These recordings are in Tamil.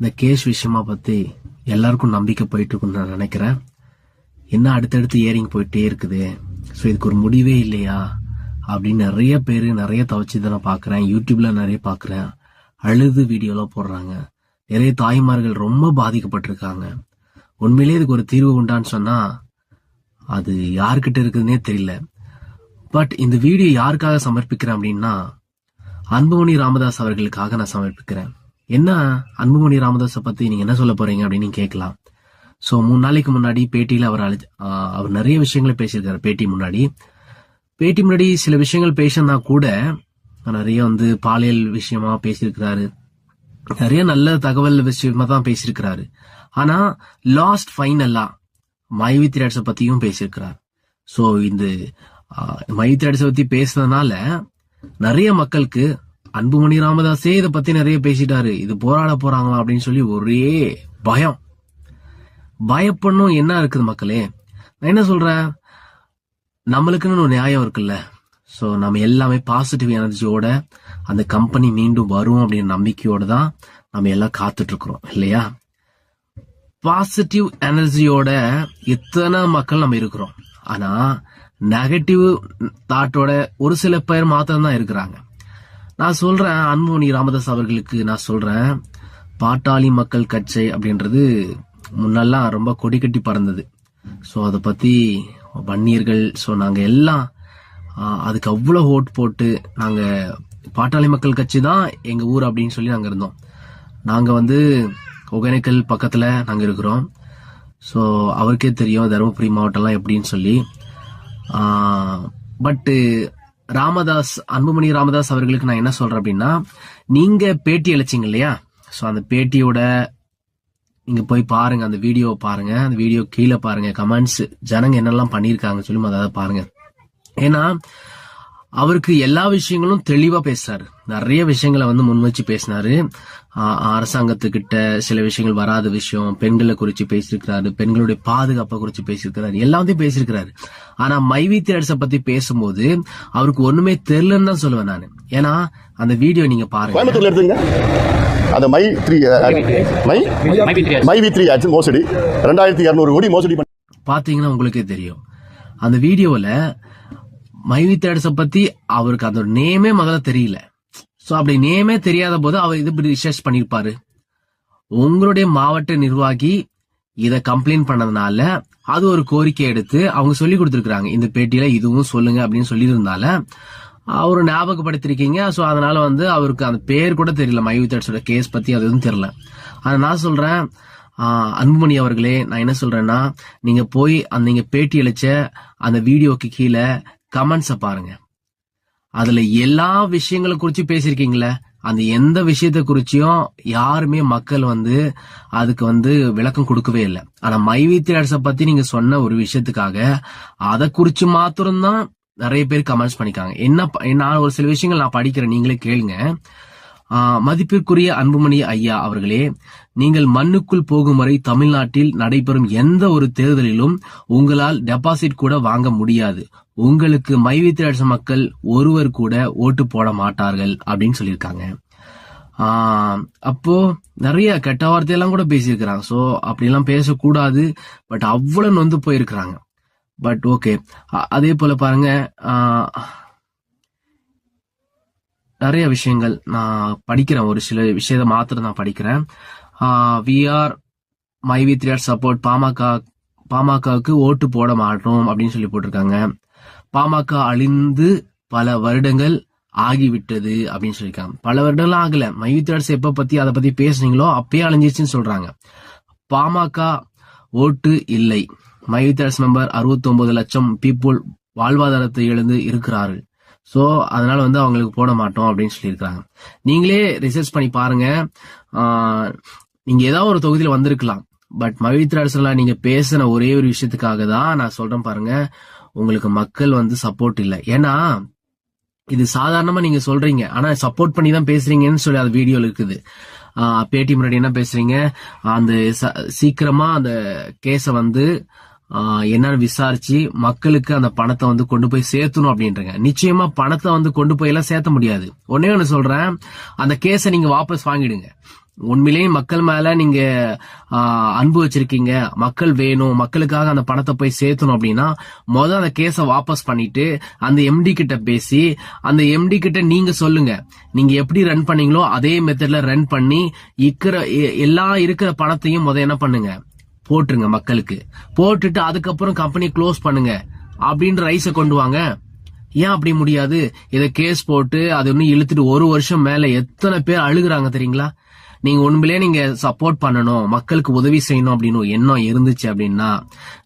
இந்த கேஸ் விஷயமா பத்தி எல்லாருக்கும் நம்பிக்கை போயிட்டு இருக்குன்னு நான் நினைக்கிறேன். என்ன அடுத்தடுத்து ஏரிங் போயிட்டே இருக்குது. ஸோ இதுக்கு ஒரு முடிவே இல்லையா? அப்படின்னு நிறைய பேர் நிறைய தவச்சு நான் பார்க்குறேன் யூடியூப்ல நிறைய பார்க்குறேன் அழுது வீடியோலாம் போடுறாங்க. நிறைய தாய்மார்கள் ரொம்ப பாதிக்கப்பட்டிருக்காங்க. உண்மையிலேயே இதுக்கு ஒரு தீர்வு உண்டான்னு சொன்னால் அது யார்கிட்ட இருக்குதுன்னே தெரியல. பட் இந்த வீடியோ யாருக்காக சமர்ப்பிக்கிறேன் அப்படின்னா அன்புமணி ராமதாஸ் அவர்களுக்காக நான் சமர்ப்பிக்கிறேன். என்ன அன்புமணி ராமதாஸை பத்தி நீங்க என்ன சொல்ல போறீங்க அப்படின்னு கேட்கலாம். ஸோ மூணு நாளைக்கு முன்னாடி பேட்டியில் அவர் அழி அவர் நிறைய விஷயங்களை பேசியிருக்காரு பேட்டி முன்னாடி. பேட்டி முன்னாடி சில விஷயங்கள் பேசினா கூட நிறைய வந்து பாலியல் விஷயமா பேசியிருக்கிறாரு. நிறைய நல்ல தகவல் விஷயமா தான் பேசியிருக்கிறாரு. ஆனா லாஸ்ட் ஃபைனலாக மைவி திரேட்ஸை பத்தியும் பேசியிருக்கிறார். ஸோ இந்த மைவி திராட்சை பத்தி பேசுனதுனால நிறைய மக்களுக்கு அன்புமணி ராமதாஸே இதை பத்தி நிறைய பேசிட்டாரு. இது போராட போறாங்களா அப்படின்னு சொல்லி ஒரே பயம். பயப்படணும் என்ன இருக்குது மக்களே? நான் என்ன சொல்றேன்? நம்மளுக்குன்னு ஒரு நியாயம் இருக்குல்ல. ஸோ நம்ம எல்லாமே பாசிட்டிவ் எனர்ஜியோட அந்த கம்பெனி மீண்டும் வரும் அப்படின்ற நம்பிக்கையோட தான் நம்ம எல்லாம் காத்துட்டு இருக்கிறோம் இல்லையா? பாசிட்டிவ் எனர்ஜியோட எத்தனை மக்கள் நம்ம இருக்கிறோம். ஆனா நெகட்டிவ் தாட்டோட ஒரு சில பேர் மாத்திரம் தான் இருக்கிறாங்க. நான் சொல்றேன் அன்புமணி ராமதாஸ் அவர்களுக்கு நான் சொல்றேன் பாட்டாளி மக்கள் கட்சி அப்படின்றது முன்னெல்லாம் ரொம்ப கொடி கட்டி பறந்தது. ஸோ அதை பத்தி வன்னியர்கள் ஸோ நாங்க எல்லாம் அதுக்கு அவ்வளோ ஓட் போட்டு நாங்க பாட்டாளி மக்கள் கட்சி தான் எங்க ஊர் அப்படின்னு சொல்லி நாங்கள் இருந்தோம். நாங்க வந்து ஒகேனக்கல் பக்கத்துல நாங்க இருக்கிறோம். ஸோ அவருக்கே தெரியும் தருமபுரி மாவட்டம்லாம் எப்படின்னு சொல்லி. பட்டு ராமதாஸ் அன்புமணி ராமதாஸ் அவர்களுக்கு நான் என்ன சொல்றேன் அப்படின்னா நீங்க பேட்டி அழைச்சிங்க இல்லையா? ஸோ அந்த பேட்டியோட நீங்க போய் பாருங்க அந்த வீடியோவை பாருங்க அந்த வீடியோ கீழே பாருங்க கமெண்ட்ஸ் ஜனங்க என்னெல்லாம் பண்ணியிருக்காங்க சொல்லி அதை பாருங்க. ஏன்னா அவருக்கு எல்லா விஷயங்களும் தெளிவா பேசுறாரு. நிறைய விஷயங்களை வந்து முன் வச்சு பேசினாரு. ஆஹ் அரசாங்கத்துக்கிட்ட சில விஷயங்கள் வராத விஷயம் பெண்களை குறிச்சு பேசியிருக்கிறாரு பெண்களுடைய பாதுகாப்பை குறிச்சு பேசியிருக்கிறாரு எல்லாத்தையும் பேசியிருக்கிறாரு. ஆனா மைவி திரட்ஸ பத்தி பேசும்போது அவருக்கு ஒண்ணுமே தெரியலன்னு தான் சொல்லுவேன் நான். ஏன்னா அந்த வீடியோ நீங்க பாருங்க. அந்த my three my my V three ஆச்சு மோசடி. ரெண்டாயிரத்தி இரநூறு கோடி மோசடி பண்ணி பாத்தீங்கன்னா உங்களுக்கே தெரியும். அந்த வீடியோல மைவி தேடஸ பத்தி அவருக்கு அந்த நேமே முதல்ல தெரியல. ஸோ அப்படி நேமே தெரியாத போது அவர் இது இப்படி ரிசர்ச் பண்ணியிருப்பாரு உங்களுடைய மாவட்ட நிர்வாகி இதை கம்ப்ளைண்ட் பண்ணதுனால அது ஒரு கோரிக்கை எடுத்து அவங்க சொல்லி கொடுத்துருக்காங்க இந்த பேட்டியில இதுவும் சொல்லுங்க அப்படின்னு சொல்லியிருந்தால அவரு ஞாபகப்படுத்திருக்கீங்க. ஸோ அதனால வந்து அவருக்கு அந்த பேர் கூட தெரியல. மைவி தேட்ஸோட கேஸ் பத்தி அது எதுவும் தெரியல. அதை நான் சொல்றேன் அன்புமணி அவர்களே நான் என்ன சொல்றேன்னா நீங்க போய் அந்த நீங்க பேட்டி அளிச்ச அந்த வீடியோக்கு கீழே கமெண்ட்ஸை பாருங்க. அதுல எல்லா விஷயங்களை குறிச்சு பேசியிருக்கீங்களே அந்த எந்த விஷயத்தை குறிச்சியும் யாருமே மக்கள் வந்து அதுக்கு வந்து விளக்கம் கொடுக்கவே இல்லை. ஆனா மைவி அரசை பத்தி நீங்க சொன்ன ஒரு விஷயத்துக்காக அதை குறிச்சு மாத்திரம்தான் நிறைய பேர் கமெண்ட்ஸ் பண்ணிக்காங்க என்ன ப- நான் ஒரு சில விஷயங்கள் நான் படிக்கிறேன் நீங்களே கேளுங்க. மதிப்பிற்குரிய அன்புமணி ஐயா அவர்களே நீங்கள் மண்ணுக்குள் போகும் வரை தமிழ்நாட்டில் நடைபெறும் எந்த ஒரு தேர்தலிலும் உங்களால் டெபாசிட் கூட வாங்க முடியாது. உங்களுக்கு மைவித்திரட்ச மக்கள் ஒருவர் கூட ஓட்டு போட மாட்டார்கள் அப்படின்னு சொல்லியிருக்காங்க. அப்போ நிறைய கெட்ட வார்த்தையெல்லாம் கூட பேசியிருக்கிறாங்க. ஸோ அப்படிலாம் பேசக்கூடாது. பட் அவ்வளோ நொந்து போயிருக்கிறாங்க. பட் ஓகே அதே போல பாருங்க நிறைய விஷயங்கள் நான் படிக்கிறேன். ஒரு சில விஷயத்த மாத்திரம் நான் படிக்கிறேன். We are my V three support PMK பாமகவுக்கு ஓட்டு போட மாட்டோம் அப்படின்னு சொல்லி போட்டிருக்காங்க. பாமக அழிந்து பல வருடங்கள் ஆகிவிட்டது அப்படின்னு சொல்லியிருக்காங்க. பல வருடங்கள் ஆகல. மைவி த்ரீ எப்ப பத்தி அதை பத்தி பேசுனீங்களோ அப்பயே அழிஞ்சிச்சுன்னு சொல்றாங்க. பாமக ஓட்டு இல்லை. மைவி த்ரீ மெம்பர் 69 லட்சம் பீப்புள் வாழ்வாதாரத்தை எழுந்து இருக்கிறார்கள். ஸோ அதனால வந்து அவங்களுக்கு போட மாட்டோம் அப்படின்னு சொல்லியிருக்காங்க. நீங்களே ரிசர்ச் பண்ணி பாருங்க. நீங்க ஏதாவது ஒரு தொகுதியில் வந்திருக்கலாம். பட் மவித்ரா அரசுல நீங்க பேசின ஒரே ஒரு விஷயத்துக்காக தான் நான் சொல்றேன் பாருங்க. உங்களுக்கு மக்கள் வந்து சப்போர்ட் இல்லை. ஏன்னா இது சாதாரணமா நீங்க சொல்றீங்க. ஆனா சப்போர்ட் பண்ணி தான் பேசுறீங்கன்னு சொல்லி அது வீடியோல இருக்குது. பேடிஎம் முன்னாடி என்ன பேசுறீங்க? அந்த ச- சீக்கிரமா அந்த கேஸை வந்து என்னன்னு விசாரிச்சு மக்களுக்கு அந்த பணத்தை வந்து கொண்டு போய் சேர்த்தணும் அப்படின்றங்க. நிச்சயமா பணத்தை வந்து கொண்டு போய் எல்லாம் சேர்த்த முடியாது. ஒன்னே ஒண்ணு சொல்றேன். அந்த கேஸை நீங்க வாபஸ் வாங்கிடுங்க. உண்மையிலேயே மக்கள் மேல நீங்க அன்பு வச்சிருக்கீங்க. மக்கள் வேணும். மக்களுக்காக அந்த பணத்தை போய் சேர்த்தணும் அப்படின்னா முதல் அந்த கேஸை வாபஸ் பண்ணிட்டு அந்த எம்டி கிட்ட பேசி அந்த எம்டி கிட்ட நீங்க சொல்லுங்க. நீங்க எப்படி ரன் பண்ணீங்களோ அதே மெத்தட்ல ரன் பண்ணி இருக்கிற எ- எல்லா இருக்கிற பணத்தையும் முத என்ன பண்ணுங்க? போட்டுருங்க மக்களுக்கு. போட்டுட்டு அதுக்கப்புறம் கம்பெனி க்ளோஸ் பண்ணுங்க. அப்படின்ற ரைஸை கொண்டு வாங்க. ஏன் அப்படி முடியாது? இதை கேஸ் போட்டு அது இன்னும் இழுத்துட்டு ஒரு வருஷம் மேல எத்தனை பேர் அழுகுறாங்க தெரியுங்களா? நீங்க உண்மையிலேயே நீங்க சப்போர்ட் பண்ணணும். மக்களுக்கு உதவி செய்யணும் அப்படின்னு எண்ணம் இருந்துச்சு அப்படின்னா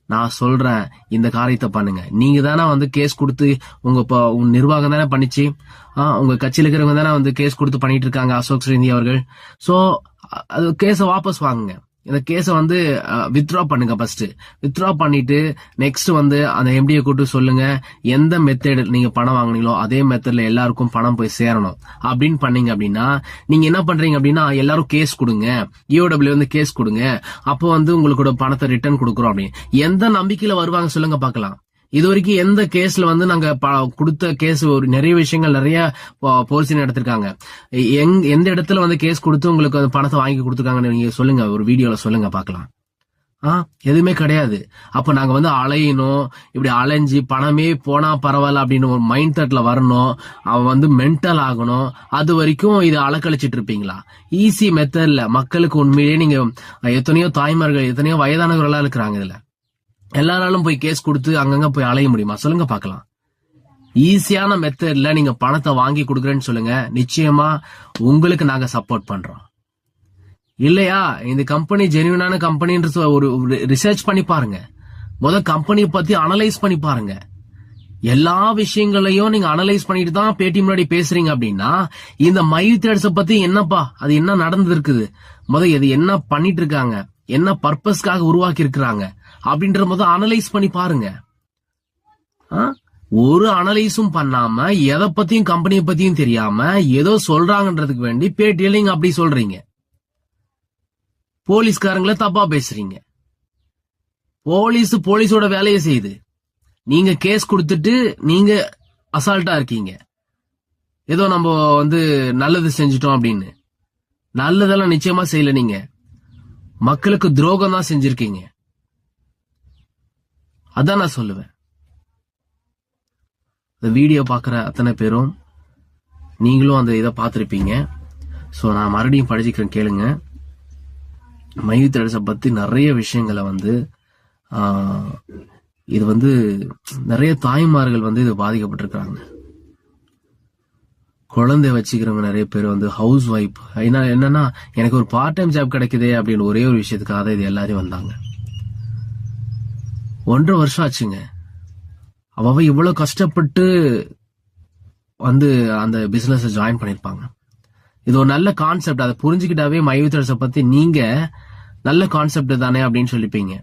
நான் சொல்றேன் இந்த காரியத்தை பண்ணுங்க. நீங்க தானே வந்து கேஸ் கொடுத்து உங்க உங்க நிர்வாகம் தானே பண்ணிச்சு? ஆ, உங்க கட்சியில் இருக்கிறவங்க தானே வந்து கேஸ் கொடுத்து பண்ணிட்டு இருக்காங்க அசோக் ஸ்ரீந்தி அவர்கள். ஸோ அது கேஸை வாபஸ் வாங்குங்க. இந்த கேஸை வந்து வித்ட்ரா பண்ணுங்க ஃபர்ஸ்ட் வித்ட்ரா பண்ணிட்டு நெக்ஸ்ட் வந்து அந்த எம்டியை கூட்டு சொல்லுங்க எந்த மெத்தட் நீங்க பணம் வாங்குனீங்களோ அதே மெத்தட்ல எல்லாருக்கும் பணம் போய் சேரணும். அப்படின்னு பண்ணீங்க அப்படின்னா நீங்க என்ன பண்றீங்க அப்படின்னா எல்லாரும் கேஸ் கொடுங்க. இஓடபிள்யூ வந்து கேஸ் கொடுங்க. அப்போ வந்து உங்களுக்கோட பணத்தை ரிட்டர்ன் கொடுக்குறோம் அப்படின்னு. எந்த நம்பிக்கையில வருவாங்க சொல்லுங்க பார்க்கலாம். இது வரைக்கும் எந்த கேஸ்ல வந்து நாங்க ப- கொடுத்த கேஸ் ஒரு நிறைய விஷயங்கள் நிறைய போலீஸ் எடுத்திருக்காங்க. எங் எந்த இடத்துல வந்து கேஸ் கொடுத்து உங்களுக்கு அந்த பணத்தை வாங்கி கொடுத்துருக்காங்கன்னு நீங்க சொல்லுங்க. ஒரு வீடியோல சொல்லுங்க பார்க்கலாம். ஆ எதுவுமே கிடையாது. அப்ப நாங்க வந்து அலையணும். இப்படி அலைஞ்சு பணமே போனா பரவாயில்ல அப்படின்னு ஒரு மைண்ட் செட்ல வரணும். அவன் வந்து மென்டல் ஆகணும். அது வரைக்கும் இதை அலக்கழிச்சிட்டு இருப்பீங்களா? ஈஸி மெத்தட்ல மக்களுக்கு உண்மையிலேயே நீங்க எத்தனையோ தாய்மார்கள் எத்தனையோ வயதானவர்களா இருக்கிறாங்க இதுல. எல்லாராலும் போய் கேஸ் கொடுத்து அங்கங்க போய் அலைய முடியுமா? சொல்லுங்க பார்க்கலாம். ஈஸியான மெத்தட்ல நீங்க பணத்தை வாங்கி கொடுக்குறேன்னு சொல்லுங்க. நிச்சயமா உங்களுக்கு நாங்க சப்போர்ட் பண்றோம். இல்லையா? இந்த கம்பெனி ஜெனுவனான கம்பெனின்ற ஒரு ரிசர்ச் பண்ணி பாருங்க. முத கம்பெனியை பத்தி அனலைஸ் பண்ணி பாருங்க. எல்லா விஷயங்களையும் நீங்க அனலைஸ் பண்ணிட்டு தான் பேட்டி முன்னாடி பேசுறீங்க அப்படின்னா இந்த மை தேட்ஸ பத்தி என்னப்பா? அது என்ன நடந்திருக்குது? முத இது என்ன பண்ணிட்டு இருக்காங்க? என்ன பர்பஸ்க்காக உருவாக்கி இருக்கிறாங்க அப்படின்ற போது அனலைஸ் பண்ணி பாருங்க. ஆ? ஒரு அனலைஸும் பண்ணாம எதை பத்தியும் கம்பெனியை பத்தியும் தெரியாம ஏதோ சொல்றாங்கன்றதுக்கு வேண்டி பேட்டியில நீங்க அப்படி சொல்றீங்க. போலீஸ்காரங்கள தப்பா பேசுறீங்க. போலீஸ் போலீஸோட வேலையை செய்யுது. நீங்க கேஸ் கொடுத்துட்டு நீங்க அசால்ட்டா இருக்கீங்க. ஏதோ நம்ம வந்து நல்லது செஞ்சுட்டோம் அப்படின்னு. நல்லதெல்லாம் நிச்சயமா செய்யல நீங்க. மக்களுக்கு துரோகம் தான் செஞ்சிருக்கீங்க. அதான் நான் சொல்லுவேன். இந்த வீடியோ பார்க்குற அத்தனை பேரும் நீங்களும் அந்த இதை பார்த்துருப்பீங்க. ஸோ நான் மறுபடியும் படிச்சுக்கிறேன் கேளுங்க. மயூத் பற்றி நிறைய விஷயங்களை வந்து இது வந்து நிறைய தாய்மார்கள் வந்து இது பாதிக்கப்பட்டிருக்கிறாங்க. குழந்தை வச்சுக்கிறவங்க நிறைய பேர் வந்து ஹவுஸ் ஒய்ஃப் ஏன்னா என்னன்னா எனக்கு ஒரு பார்ட் டைம் ஜாப் கிடைக்குதே அப்படின்னு ஒரே ஒரு விஷயத்துக்காக தான் இது எல்லாரும் வந்தாங்க. ஒன்றரை வருஷம் ஆச்சுங்க. அவ இவ்வளோ கஷ்டப்பட்டு வந்து அந்த பிஸ்னஸை ஜாயின் பண்ணிருப்பாங்க. இது ஒரு நல்ல கான்செப்ட் அதை புரிஞ்சுக்கிட்டாவே மைவித்தரசை பத்தி நீங்க நல்ல கான்செப்ட் தானே அப்படின்னு சொல்லிப்பீங்க.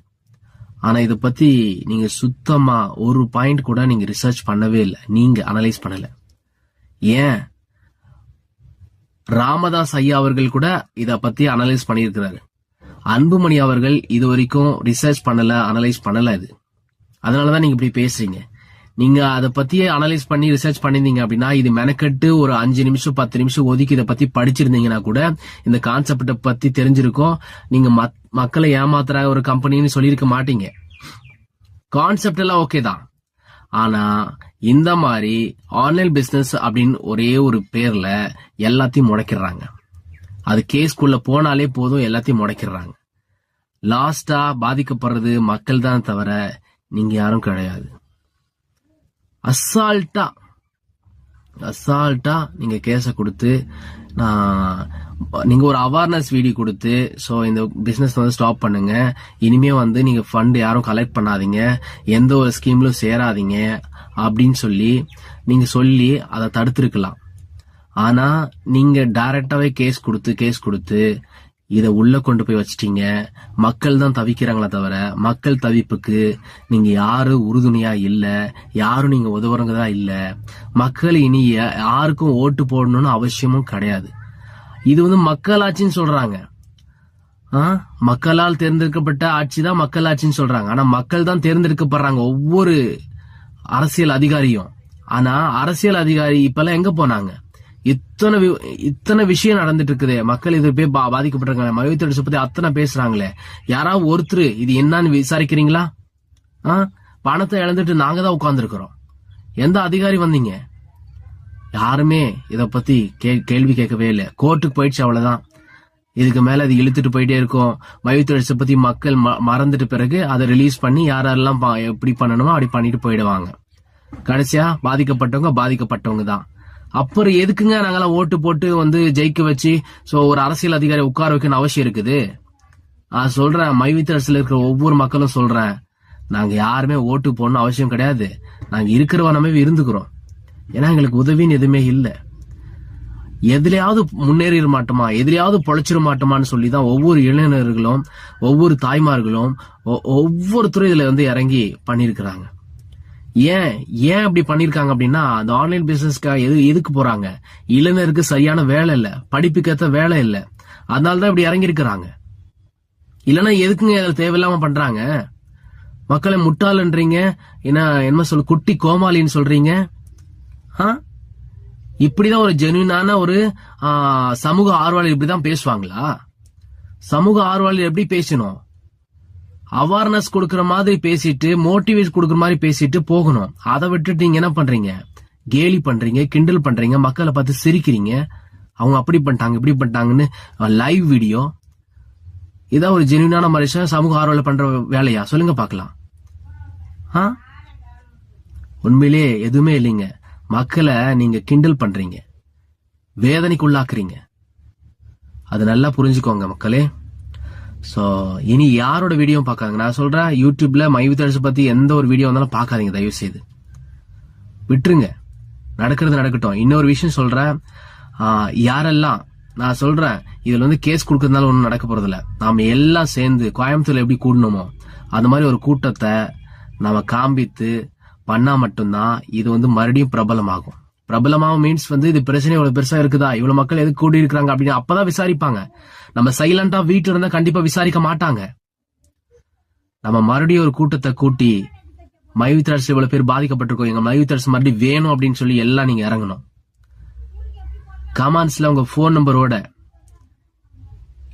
ஆனா இதை பத்தி நீங்க சுத்தமா ஒரு பாயிண்ட் கூட நீங்க ரிசர்ச் பண்ணவே இல்லை. நீங்க அனலைஸ் பண்ணல. ஏன்? ராமதாஸ் ஐயா அவர்கள் கூட இதை பத்தி அனலைஸ் பண்ணியிருக்கிறாரு. அன்புமணி அவர்கள் இது வரைக்கும் ரிசர்ச் பண்ணல அனலைஸ் பண்ணல இது. அதனாலதான் நீங்க இப்படி பேசுறீங்க. நீங்க அதை பத்தியே அனலைஸ் பண்ணி ரிசர்ச் பண்ணிருந்தீங்க அப்படின்னா இது மெனக்கெட்டு ஒரு அஞ்சு நிமிஷம் பத்து நிமிஷம் ஒதுக்கி இதை பத்தி படிச்சிருந்தீங்கன்னா கூட இந்த கான்செப்டை பத்தி தெரிஞ்சிருக்கும். நீங்க மத்- மக்களை ஏமாத்துற ஒரு கம்பெனின்னு சொல்லியிருக்க மாட்டீங்க. கான்செப்ட் எல்லாம் ஓகே தான். ஆனா இந்த மாதிரி ஆன்லைன் பிசினஸ் அப்படின்னு ஒரே ஒரு பேர்ல எல்லாத்தையும் முடக்கிடுறாங்க. அது கேஸ்குள்ள போனாலே போதும் எல்லாத்தையும் முடக்கிடுறாங்க. லாஸ்டா பாதிக்கப்படுறது மக்கள் தான் தவிர நீங்க யாரும் கிடையாது. அசால்ட்டா அசால்ட்டா நீங்க கேஸை கொடுத்து நான் நீங்க ஒரு அவேர்னஸ் வீடியோ கொடுத்து ஸோ இந்த பிசினஸ் வந்து ஸ்டாப் பண்ணுங்க. இனிமே வந்து நீங்க ஃபண்ட் யாரும் கலெக்ட் பண்ணாதீங்க. எந்த ஒரு ஸ்கீம்லும் சேராதீங்க அப்படின்னு சொல்லி நீங்க சொல்லி அதை தடுத்துருக்கலாம். ஆனா நீங்க டைரக்டாவே கேஸ் கொடுத்து கேஸ் கொடுத்து இதை உள்ள கொண்டு போய் வச்சிட்டீங்க. மக்கள் தான் தவிக்கிறாங்களே தவிர மக்கள் தவிப்புக்கு நீங்க யாரும் உறுதுணையா இல்ல யாரும் நீங்க உதவுறவங்க இல்ல. மக்கள் இனி யாருக்கும் ஓட்டு போடணும்னு அவசியமும் கிடையாது. இது வந்து மக்களாட்சின்னு சொல்றாங்க. ஆ? மக்களால் தேர்ந்தெடுக்கப்பட்ட ஆட்சி தான் மக்கள் ஆட்சின்னு சொல்றாங்க. ஆனா மக்கள் தான் தேர்ந்தெடுக்கப்படுறாங்க ஒவ்வொரு அரசியல் அதிகாரியும். ஆனா அரசியல் அதிகாரி இப்பெல்லாம் எங்க போனாங்க? இத்தனை வி- இத்தனை விஷயம் நடந்துட்டு இருக்குது மக்கள் இது போய் பா- பாதிக்கப்பட்டிருக்காங்க. மயோத்தடிச்சு பத்தி அத்தனை பேசுறாங்களே. யாராவது ஒருத்தர் இது என்னன்னு விசாரிக்கிறீங்களா? ஆ? பணத்தை இழந்துட்டு நாங்க தான் உட்காந்துருக்குறோம் எந்த அதிகாரி வந்தீங்க? யாருமே இத பத்தி கே- கேள்வி கேட்கவே இல்லை. கோர்ட்டுக்கு போயிடுச்சு அவ்வளவுதான். இதுக்கு மேல அது இழுத்துட்டு போயிட்டே இருக்கும். மயோத்தடிச்ச பத்தி மக்கள் மறந்துட்டு பிறகு அதை ரிலீஸ் பண்ணி யாரெல்லாம் பா- எப்படி பண்ணணுமோ அப்படி பண்ணிட்டு போயிடுவாங்க. கடைசியா பாதிக்கப்பட்டவங்க பாதிக்கப்பட்டவங்க தான். அப்புறம் எதுக்குங்க நாங்கெல்லாம் ஓட்டு போட்டு வந்து ஜெயிக்க வச்சு ஸோ ஒரு அரசியல் அதிகாரி உட்கார வைக்கணும் அவசியம் இருக்குது? நான் சொல்றேன். மைவித்தரசுல இருக்கிற ஒவ்வொரு மக்களும் சொல்றேன். நாங்க யாருமே ஓட்டு போடணும் அவசியம் கிடையாது. நாங்க இருக்கிறவனமே இருந்துக்கிறோம். ஏன்னா எங்களுக்கு உதவின்னு எதுவுமே இல்லை. எதுலையாவது முன்னேறிட மாட்டோமா? எதுலையாவது பொழைச்சிட மாட்டோமான்னு சொல்லி தான் ஒவ்வொரு இளைஞர்களும் ஒவ்வொரு தாய்மார்களும் ஒ- ஒவ்வொருத்தரும் இதுல வந்து இறங்கி பண்ணியிருக்கிறாங்க. ஏன்? ஏன் அப்படி பண்ணிருக்காங்க அப்படின்னா அந்த ஆன்லைன் பிசினஸ்க்காக எது எதுக்கு போறாங்க? இளைஞருக்கு சரியான வேலை இல்ல. படிப்புக்கேத்த வேலை இல்ல. அதனாலதான் இப்படி இறங்கியிருக்கிறாங்க. இல்லைன்னா எதுக்குங்க இதுல தேவையில்லாம பண்றாங்க? மக்களை முட்டாளன்றீங்க. என்ன என்ன சொல் குட்டி கோமாளின்னு சொல்றீங்க? ஆ? இப்படிதான் ஒரு ஜெனுவினான ஒரு சமூக ஆர்வலர் இப்படிதான் பேசுவாங்களா? சமூக ஆர்வலர் எப்படி பேசணும்? அவேர்னஸ் கொடுக்கற மாதிரி பேசிட்டு மோட்டிவேட் கொடுக்கற மாதிரி பேசிட்டு போகணும். அதை விட்டுட்டு நீங்க என்ன பண்றீங்க? கேலி பண்றீங்க கிண்டல் பண்றீங்க மக்களை பார்த்து சிரிக்கிறீங்க. அவங்க அப்படி பண்ணிட்டாங்க இப்படி பண்ணிட்டாங்கன்னு லைவ் வீடியோ இதான் ஒரு ஜெனுவினான மனுஷன் சமூக ஆர்வலை பண்ற வேலையா? சொல்லுங்க பார்க்கலாம். ஆ? உண்மையிலே எதுவுமே இல்லைங்க. மக்களை நீங்க கிண்டல் பண்றீங்க. வேதனைக்குள்ளாக்குறீங்க. அது நல்லா புரிஞ்சுக்கோங்க மக்களே. ஸோ இனி யாரோட வீடியோ பார்க்காங்க நான் சொல்கிறேன் யூடியூப்பில் மை மைவித்தரசு பற்றி எந்த ஒரு வீடியோ வந்தாலும் பார்க்காதீங்க தயவு செய்து விட்டுருங்க. நடக்கிறது நடக்கட்டும். இன்னொரு விஷயம் சொல்கிறேன் யாரெல்லாம் நான் சொல்கிறேன் இதில் வந்து கேஸ் கொடுக்கறதுனால ஒன்றும் நடக்க போகிறதில்ல நாம எல்லாம் சேர்ந்து கோயம்புத்தூரில் எப்படி கூடணுமோ அந்த மாதிரி ஒரு கூட்டத்தை நம்ம காண்பித்து பண்ணால் மட்டும்தான் இது வந்து மறுபடியும் பிரபலமாகும். பிரபலமாக மீன்ஸ் வந்து இது பிரச்சனை இவ்வளோ பெருசாக இருக்குதா? இவ்வளோ மக்கள் எதுக்கு கூடி இருக்கிறாங்க அப்படின்னு அப்பதான் விசாரிப்பாங்க. நம்ம சைலண்டா வீட்டுல இருந்தா கண்டிப்பா விசாரிக்க மாட்டாங்க. நம்ம மறுபடியும் ஒரு கூட்டத்தை கூட்டி மைவித்தரசு இவ்வளவு பேர் பாதிக்கப்பட்டிருக்கோம் எங்க மைவித்தரசு மறுபடியும் வேணும் அப்படின்னு சொல்லி எல்லாம் நீங்க இறங்கணும். கமான்ஸ்ல உங்க ஃபோன் நம்பரோட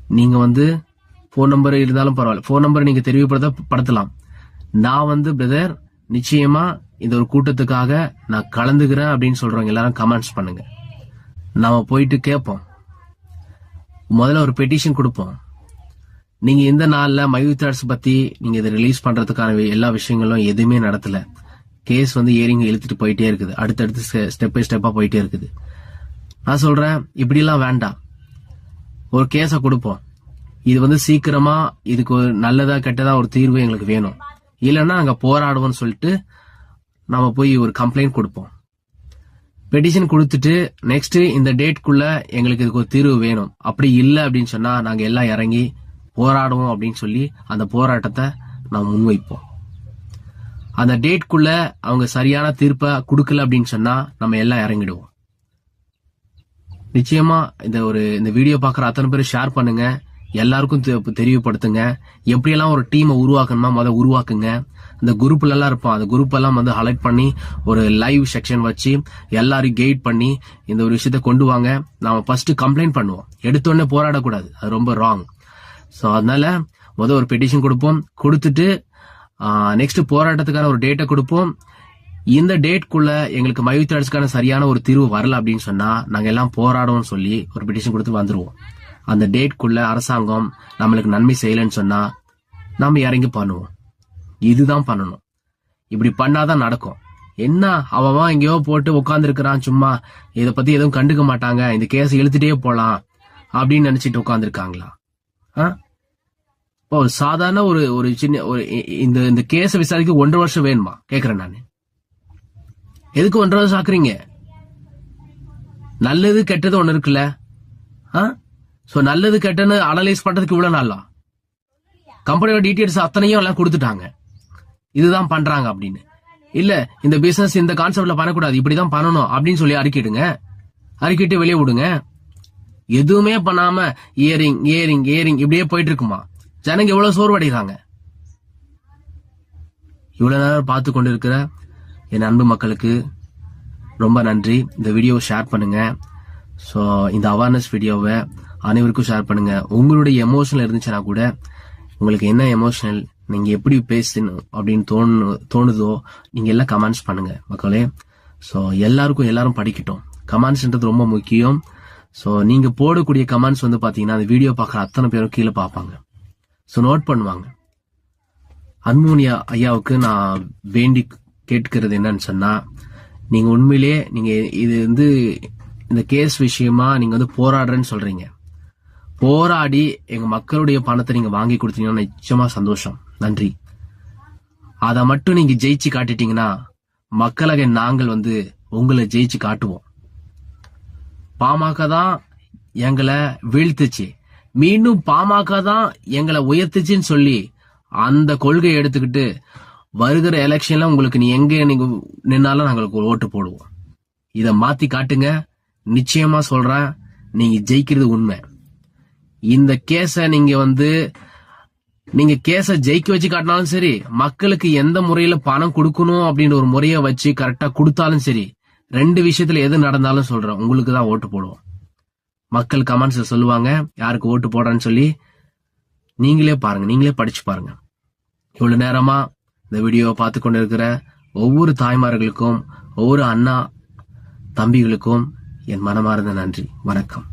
நீங்க வந்து ஃபோன் நம்பர் இருந்தாலும் பரவாயில்ல. ஃபோன் நம்பர் நீங்க தெரிவிப்படுத்த படுத்தலாம். நான் வந்து பிரதர் நிச்சயமா இந்த ஒரு கூட்டத்துக்காக நான் கலந்துக்கிறேன் அப்படின்னு சொல்றவங்க எல்லாரும் கமெண்ட்ஸ் பண்ணுங்க. நாம போயிட்டு கேட்போம். முதல்ல ஒரு பெட்டிஷன் கொடுப்போம். நீங்க இந்த நாள்ல மைவித்தாட்ஸ் பத்தி நீங்க இதை ரிலீஸ் பண்றதுக்கான எல்லா விஷயங்களும் எதுவுமே நடத்தல. கேஸ் வந்து ஏறிங்க இழுத்துட்டு போயிட்டே இருக்குது. அடுத்தடுத்து ஸ்டெப் பை ஸ்டெப்பா போயிட்டே இருக்குது. நான் சொல்றேன் இப்படிலாம் வேண்டாம். ஒரு கேஸை கொடுப்போம். இது வந்து சீக்கிரமா இதுக்கு ஒரு நல்லதா கெட்டதா ஒரு தீர்வு எங்களுக்கு வேணும். இல்லைன்னா நாங்கள் போராடுவோம்னு சொல்லிட்டு நம்ம போய் ஒரு கம்ப்ளைண்ட் கொடுப்போம். பெட்டிஷன் கொடுத்துட்டு நெக்ஸ்ட் இந்த டேட்குள்ள எங்களுக்கு இதுக்கு ஒரு தீர்வு வேணும். அப்படி இல்லை அப்படின்னு சொன்னா நாங்க எல்லாம் இறங்கி போராடுவோம் அப்படின்னு சொல்லி அந்த போராட்டத்தை நாம் முன்வைப்போம். அந்த டேட்குள்ள அவங்க சரியான தீர்ப்பை கொடுக்கல அப்படின்னு சொன்னா நம்ம எல்லாம் இறங்கிடுவோம். நிச்சயமா இந்த ஒரு இந்த வீடியோ பார்க்குற அத்தனை பேரும் ஷேர் பண்ணுங்க. எல்லாருக்கும் தெ- தெரியப்படுத்துங்க. எப்படியெல்லாம் ஒரு டீமை உருவாக்கணுமா மொதல் உருவாக்குங்க. இந்த குரூப்லலாம் இருப்போம். அந்த குரூப் எல்லாம் வந்து ஹைலைட் பண்ணி ஒரு லைவ் செக்ஷன் வச்சு எல்லாரையும் கைட் பண்ணி இந்த ஒரு விஷயத்த கொண்டு வாங்க. நாம ஃபர்ஸ்ட் கம்ப்ளைண்ட் பண்ணுவோம். எடுத்தோடனே போராடக்கூடாது. அது ரொம்ப ராங் ஸோ அதனால முதல் ஒரு பெட்டிஷன் கொடுப்போம். கொடுத்துட்டு நெக்ஸ்ட் போராட்டத்துக்கான ஒரு டேட்டை கொடுப்போம். இந்த டேட்குள்ள எங்களுக்கு மைவித்தாட்ஸ்க்கான சரியான ஒரு தீர்வு வரல அப்படின்னு சொன்னா நாங்க எல்லாம் போராடுவோம்னு சொல்லி ஒரு பெட்டிஷன் கொடுத்து வந்துருவோம். அந்த டேட்குள்ள அரசாங்கம் நம்மளுக்கு நன்மை செய்யலைன்னு சொன்னா நம்ம இறங்கி பண்ணுவோம்? இதுதான் பண்ணணும். இப்படி பண்ணாதான் நடக்கும். என்ன அவன் எங்கேயோ போட்டு உட்காந்துருக்கிறான் சும்மா இதை பத்தி எதுவும் கண்டுக்க மாட்டாங்க இந்த கேஸ் இழுத்துட்டே போலாம் அப்படின்னு நினைச்சிட்டு உட்காந்துருக்காங்களா இப்போ சாதாரண ஒரு ஒரு சின்ன ஒரு இந்த இந்த கேஸை விசாரிக்க ஒன்றரை வருஷம் வேணுமா? கேக்குறேன் நான். எதுக்கு ஒன்றரை வருஷம் ஆக்குறீங்க? நல்லது கெட்டது ஒன்று இருக்குல்ல? ஆ? ஸோ நல்லது கெட்டன்னு அனலைஸ் பண்ணுறதுக்கு இவ்வளோ நாளா கம்பெனியோட டீட்டெயில்ஸ் அத்தனையும் எல்லாம் கொடுத்துட்டாங்க. இதுதான் பண்ணுறாங்க அப்படின்னு. இல்லை இந்த பிஸ்னஸ் இந்த கான்செப்டில் பண்ணக்கூடாது. இப்படி தான் பண்ணணும் அப்படின்னு சொல்லி அறிக்கிடுங்க அறிக்கிட்டு வெளியே விடுங்க. எதுவுமே பண்ணாமல் இயரிங் இயரிங் இயரிங் இப்படியே போயிட்டு இருக்குமா ஜனங்க எவ்வளோ சோர்வடைகிறாங்க? இவ்வளோ நேரம் பார்த்து கொண்டு இருக்கிற என் அன்பு மக்களுக்கு ரொம்ப நன்றி. இந்த வீடியோ ஷேர் பண்ணுங்கள் ஸோ இந்த அவேர்னஸ் வீடியோவை அனைவருக்கும் ஷேர் பண்ணுங்க. உங்களுடைய எமோஷனல் இருந்துச்சுன்னா கூட உங்களுக்கு என்ன எமோஷனல் நீங்க எப்படி பேசணும் அப்படின்னு தோணு தோணுதோ நீங்க எல்லாம் கமெண்ட்ஸ் பண்ணுங்க மக்களே. ஸோ எல்லாருக்கும் எல்லாரும் படிக்கட்டும். கமெண்ட்ஸ்ன்றது ரொம்ப முக்கியம். ஸோ நீங்க போடக்கூடிய கமெண்ட்ஸ் வந்து பாத்தீங்கன்னா அந்த வீடியோ பார்க்குற அத்தனை பேரும் கீழே பார்ப்பாங்க. ஸோ நோட் பண்ணுவாங்க. அன்புமணி ஐயாவுக்கு நான் வேண்டி கேட்கிறது என்னன்னு சொன்னா நீங்க உண்மையிலேயே நீங்க இது வந்து இந்த கேஸ் விஷயமா நீங்க வந்து போராடுறேன்னு சொல்றீங்க. போராடி எங்க மக்களுடைய பணத்தை நீங்க வாங்கி கொடுத்தீங்கன்னா நிச்சயமா சந்தோஷம். நன்றி. அதை மட்டும் நீங்க ஜெயிச்சு காட்டிட்டீங்கன்னா மக்களாக நாங்கள் வந்து உங்களை ஜெயிச்சு காட்டுவோம். பாமக தான் எங்களை வீழ்த்துச்சு. மீண்டும் பாமக தான் எங்களை உயர்த்துச்சுன்னு சொல்லி அந்த கொள்கையை எடுத்துக்கிட்டு வருகிற எலெக்ஷன்ல உங்களுக்கு நீ எங்க நீங்க நின்னாலும் நாங்களுக்கு ஓட்டு போடுவோம். இதை மாத்தி காட்டுங்க. நிச்சயமா சொல்றேன் நீங்க ஜெயிக்கிறது உண்மை. இந்த கேஸ நீங்க வந்து நீங்க கேஸ ஜெயிக்க வச்சு காட்டினாலும் சரி மக்களுக்கு எந்த முறையில பணம் கொடுக்கணும் அப்படின்னு ஒரு முறையை வச்சு கரெக்டா கொடுத்தாலும் சரி ரெண்டு விஷயத்துல எது நடந்தாலும் சொல்றேன் உங்களுக்கு தான் ஓட்டு போடுவோம். மக்கள் கமெண்ட்ஸ் சொல்லுவாங்க யாருக்கு ஓட்டு போடுறேன்னு சொல்லி நீங்களே பாருங்க நீங்களே படிச்சு பாருங்க. இவ்வளவு நேரமா இந்த வீடியோவை பார்த்து கொண்டிருக்கிற ஒவ்வொரு தாய்மார்களுக்கும் ஒவ்வொரு அண்ணா தம்பிகளுக்கும் என் மனமார்ந்த நன்றி. வணக்கம்.